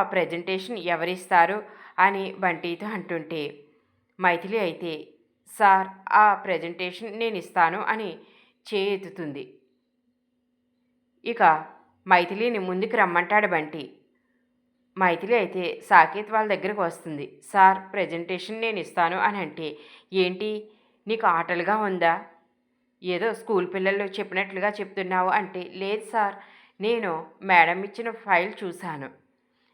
ఆ ప్రజెంటేషన్ ఎవరిస్తారు అని బంటితో అంటుంటే మైథిలి అయితే సార్ ఆ ప్రజెంటేషన్ నేను ఇస్తాను అని చేయెత్తుతుంది ఇక మైథిలిని ముందుకు రమ్మంటాడు బంటి. మైథిలి అయితే సాకేత్ వాళ్ళ దగ్గరకు వస్తుంది. సార్ ప్రజెంటేషన్ నేను ఇస్తాను అని అంటే ఏంటి? నీకు ఆటలుగా ఉందా? ఏదో స్కూల్ పిల్లలు చెప్పినట్లుగా చెప్తున్నావు అంటే లేదు సార్ నేను మేడం ఇచ్చిన ఫైల్ చూశాను.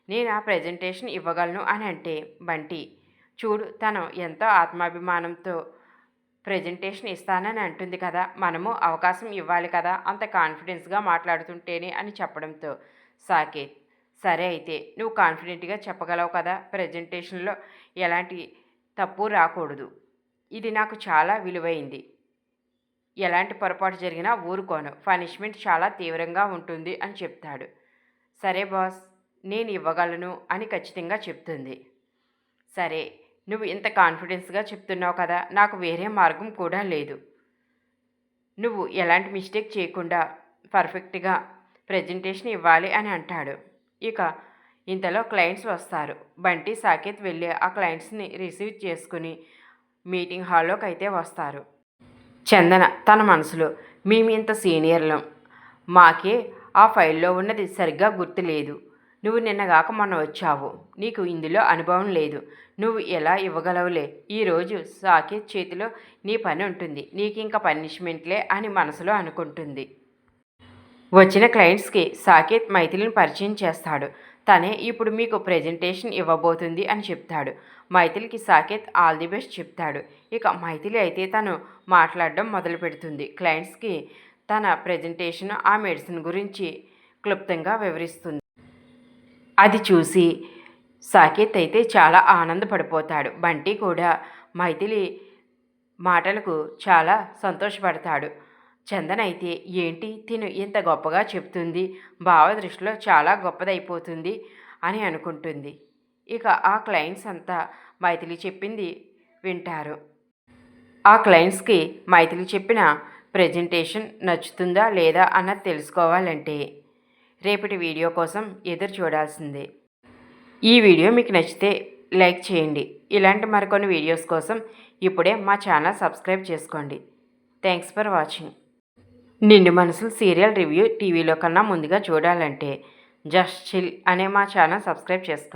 నేను ఆ ప్రజెంటేషన్ ఇవ్వగలను అని అంటే బంటి చూడు తను ఎంతో ఆత్మాభిమానంతో ప్రజెంటేషన్ ఇస్తానని అంటుంది కదా మనము అవకాశం ఇవ్వాలి కదా అంత కాన్ఫిడెన్స్గా మాట్లాడుతుంటేనే అని చెప్పడంతో సాకేత్ సరే అయితే నువ్వు కాన్ఫిడెంట్గా చెప్పగలవు కదా ప్రజెంటేషన్లో ఎలాంటి తప్పు రాకూడదు. ఇది నాకు చాలా విలువైంది. ఎలాంటి పొరపాటు జరిగినా ఊరుకోను పనిష్మెంట్ చాలా తీవ్రంగా ఉంటుంది అని చెప్తాడు. సరే బాస్ నేను ఇవ్వగలను అని ఖచ్చితంగా చెప్తుంది. సరే నువ్వు ఇంత కాన్ఫిడెన్స్గా చెప్తున్నావు కదా నాకు వేరే మార్గం కూడా లేదు. నువ్వు ఎలాంటి మిస్టేక్ చేయకుండా పర్ఫెక్ట్గా ప్రజెంటేషన్ ఇవ్వాలి అని అంటాడు. ఇక ఇంతలో క్లయింట్స్ వస్తారు. బంటి సాకేత్ వెళ్ళి ఆ క్లయింట్స్ని రిసీవ్ చేసుకుని మీటింగ్ హాల్లోకి అయితే వస్తారు. చందన తన మనసులో మేము ఇంత సీనియర్లం. మాకే ఆ ఫైల్లో ఉన్నది సరిగ్గా గుర్తులేదు. నువ్వు నిన్నగాక మొన్న వచ్చావు. నీకు ఇందులో అనుభవం లేదు. నువ్వు ఎలా ఇవ్వగలవులే? ఈరోజు సాకేత్ చేతిలో నీ పని ఉంటుంది. నీకు ఇంకా పనిష్మెంట్లే అని మనసులో అనుకుంటుంది. వచ్చిన క్లయింట్స్కి సాకేత్ మైథిలిని పరిచయం చేస్తాడు. తనే ఇప్పుడు మీకు ప్రజెంటేషన్ ఇవ్వబోతుంది అని చెప్తాడు. మైథిలికి సాకేత్ ఆల్ ది బెస్ట్ చెప్తాడు. ఇక మైథిలి అయితే తను మాట్లాడడం మొదలు పెడుతుంది. క్లయింట్స్కి తన ప్రజెంటేషన్ ఆ మెడిసిన్ గురించి క్లుప్తంగా వివరిస్తుంది. అది చూసి సాకేత్ అయితే చాలా ఆనందపడిపోతాడు. బంటి కూడా మైథిలి మాటలకు చాలా సంతోషపడతాడు. చందన్ అయితే ఏంటి? తిను. ఇంత గొప్పగా చెప్తుంది. భావ దృష్టిలో చాలా గొప్పదైపోతుంది అని అనుకుంటుంది. ఇక ఆ క్లయింట్స్ అంతా మైథిలి చెప్పింది వింటారు. ఆ క్లయింట్స్కి మైథిలి చెప్పిన ప్రజెంటేషన్ నచ్చుతుందా లేదా అన్నది తెలుసుకోవాలంటే రేపటి వీడియో కోసం ఎదురు చూడాల్సిందే. ఈ వీడియో మీకు నచ్చితే లైక్ చేయండి. ఇలాంటి మరికొన్ని వీడియోస్ కోసం ఇప్పుడే మా ఛానల్ సబ్స్క్రైబ్ చేసుకోండి. Thanks for watching. Nindu Manasulu serial review టీవీలో కన్నా ముందుగా చూడాలంటే జస్ట్ చిల్ అనే మా ఛానల్ సబ్స్క్రైబ్ చేసుకోండి.